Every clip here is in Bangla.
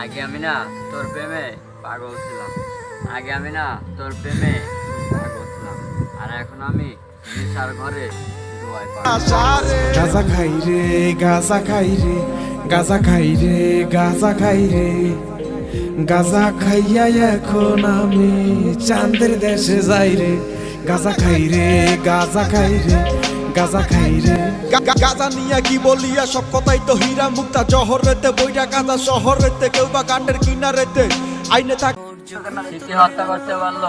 আগে আমি না তোর প্রেমে পাগল ছিলাম। আগে আমি না তোর প্রেমে পাগল ছিলাম। আর এখন আমি নেশার ঘরে গাজা খাই রে, গাজা খাই রে, গাজা খাই রে, গাজা খাই রে। গাজা খাইয়া এখন আমি চাঁদের দেশে যাই রে। গাজা খাই রে, গাজা খাই রে গাজা খাই রে। গাজা নিয়ে কি বলিয়া সব কথাই তো হীরা মুক্তা। জহর রেতে বইটা গাজা শহর রেতে কেউ বা কাণ্ডের কিনারেতে। আইনে থাক স্মৃতি হত্যা করতে পারল।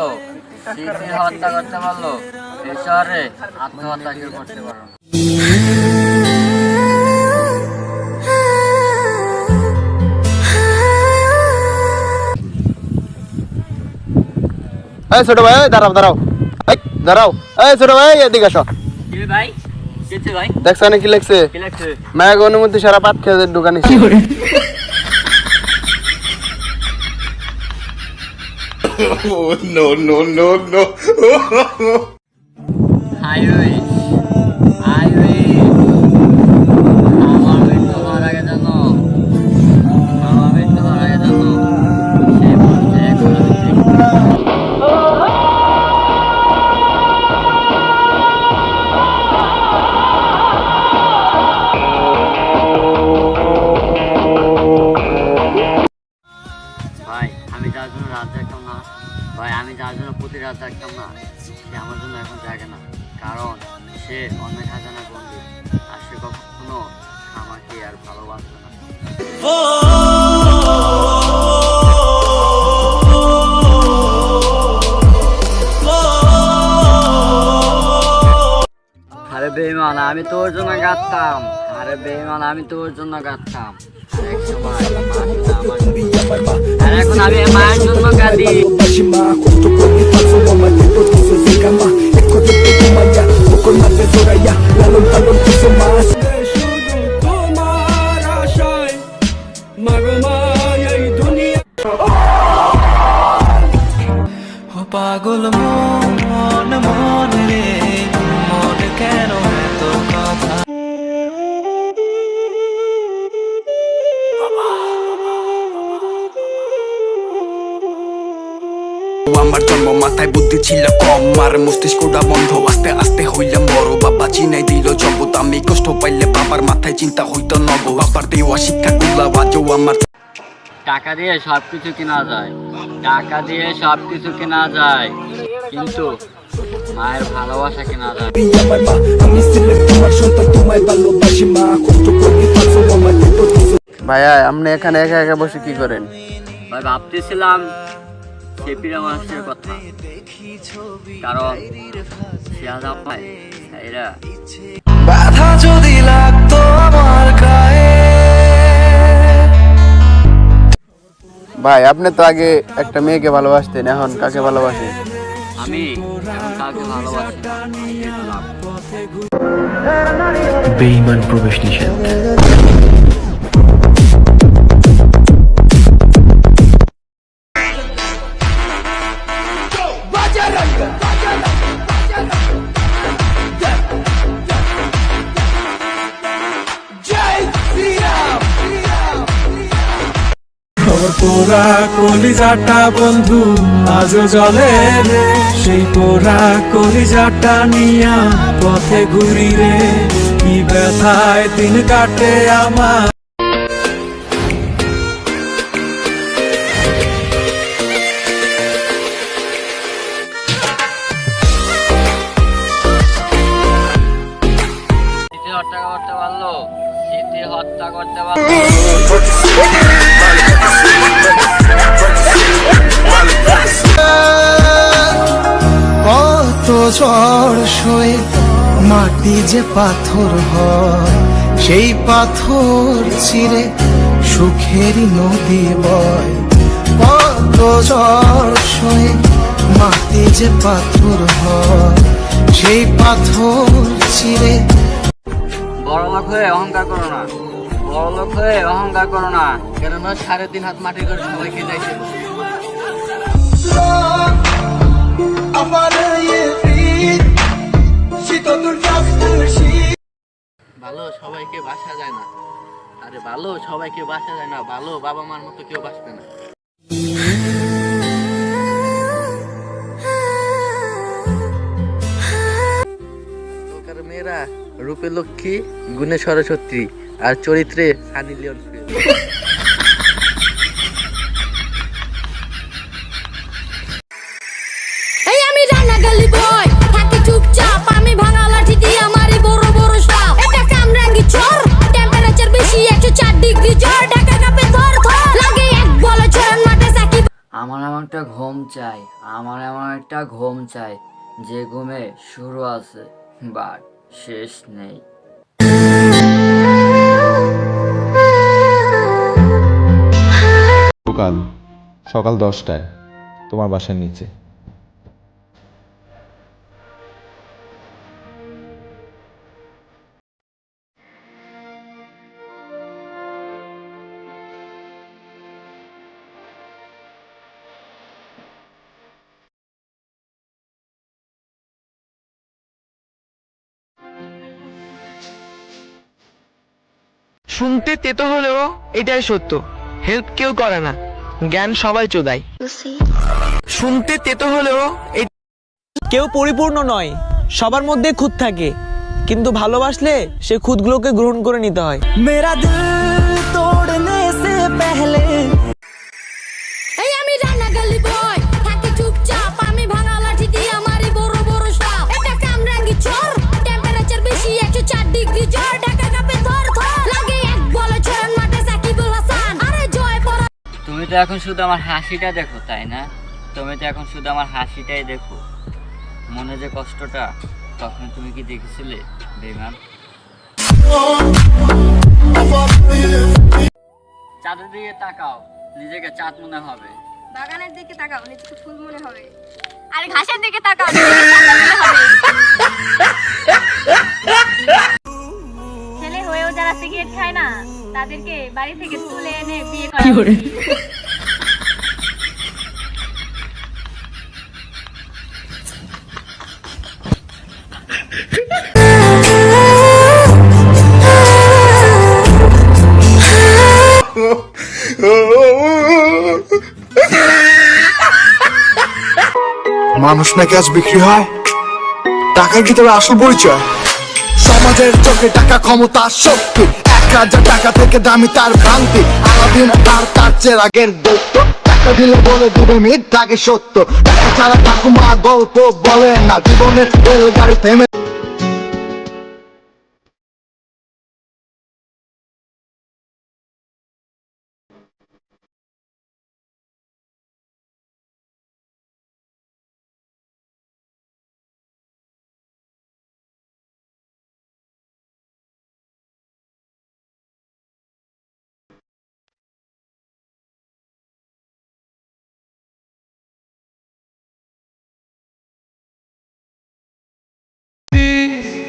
স্মৃতি হত্যা করতে পারল। এই শহরে আত্মহত্যা কেউ করতে পারো না। এই ছোট ভাই দাঁড়াও দাঁড়াও। এই দাঁড়াও। এই ছোট ভাই এদিকে আসো দেখছ না কি লেখছে? লাগছে মায়ের অনুমতি সারা পাত খেয়ে দোকানে হাইওয়ে হাইওয়ে আরে বেইমান, আমি তোর জন্য গাতাম আরে বেমান আমি তোর জন্য গাতাম এখন আমি মায়ের জন্য শুধু আমার জন্ম মাথায় বুদ্ধি ছিল কম আর মস্তিষ্কটা বন্ধ। আস্তে আস্তে হইলাম বড়। বাবা চিনাই দিল জগৎ। আমি কষ্ট পাইলে বাবার মাথায় চিন্তা হইতো নব। বাবার দেওয়া শিক্ষা গুলা বাজও আমার টাকা দিয়ে সব কিছু কেনা যায়। টাকা দিয়ে সব কিছু কেনা যায়। কিন্তু মায়ের ভালোবাসা কেনা যায়। না। আমার মা আমি তোমার সন্তান তোমায় ভালোবাসি মা। কষ্ট করতে ভাইয়া আপনি এখানে একা একা বসে কি করেন? ভাই ভাবতেছিলাম মানুষের কথা। কারণ এরা ব্যথা যদি লাগতো আমার গায়ে। ভাই আপনি তো আগে একটা মেয়েকে ভালোবাসতেন এখন কাকে ভালোবাসেন? আমি ভালোবাসি না এটা লাভ। বেইমান প্রবেশ নিষেধ। পোড়া কলিজাটা বন্ধু আজও জলে রে। সেই পোড়া কলিজাটা নিয়া পথে ঘুরি রে। কি ব্যথায় দিন কাটে আমার হত্যা করতে পারল স্মৃতি হত্যা করতে পারল। কত ঝড় সয়ে মাটি যে পাথর হয়, সেই পাথর চিরে সুখেরই নদী বয়। কত ঝড় সয়ে মাটি যে পাথর হয়, সেই পাথর চিরে বড় লোক হয়ে অহংকার করো না। বড় লোক হয়ে অহংকার করো না। কেননা সাড়ে তিন হাত মাটি করে সবাইকে যাইছে। ভালো সবাইকে বাসা যায় না। আরে ভালো সবাইকে বাসা যায় না। ভালো বাবা মার মতো কেউ বাসবে না। রূপে লক্ষ্মী গুণে সরস্বতী আর চরিত্রে সানি লিওন এই আমি রান্না গালি বয় থাকি চুপচাপ আমি ভাঙা লাঠি দিয়ে আমারই বড় বড় সাপ এটা কামরাঙ্গি চর টেম্পারেচার বেশি একশো চার ডিগ্রি জ্বর ঢাকা কাপে থর থর লাগে এক বলে ছড়ান মাঠে সাকিব আমার এমন একটা ঘুম চাই আমার এমন একটা ঘুম চাই যে ঘুমে শুরু আছে বাট শেষ নেই। সকাল সকাল দশটায় তোমার বাসার নিচে। শুনতে তেতো হলেও এটাই সত্য। হেল্প কেউ করে না। জ্ঞান সবাই চোদায়। শুনতে তেতো হলেও কেউ পরিপূর্ণ নয়। সবার মধ্যে খুদ থাকে। কিন্তু ভালোবাসলে সে খুঁতগুলোকে গ্রহণ করে নিতে হয়। মেরা দিল তোড়নে সে পেহলে তো এখন শুধু আমার হাসিটা দেখো তাই না? তুমি তো এখন শুধু আমার হাসিটাই দেখো। মনে যে কষ্টটা তখন তুমি কি দেখেছিলে বেমান চাঁদের দিকে তাকাও নিজেকে চাঁদ মনে হবে। বাগানের দিকে তাকাও নিজেকে ফুল মনে হবে। আরে ঘাসের দিকে তাকাও ছেলে হয়েও যারা সিগারেট খায় না তাদেরকে বাড়ি থেকে তুলে এনে বিয়ে করা মানুষ নাকি আজ বিক্রি হয়? টাকার কি তবে আসল পরিচয়। সমাজের চোখে টাকা ক্ষমতা শক্তি। এক হাজার টাকা থেকে দামি তার ভ্রান্তি। আলাদিন আর তার চেয়ে আগের দৈত্য। টাকা দিলে বলে দিবে মিথ্যাকে সত্য। টাকা ছাড়া ঠাকুমা গল্প বলে না। জীবনের রেলগাড়ি থেমে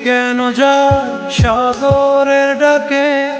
কেন যায় সাগরের ডাকে?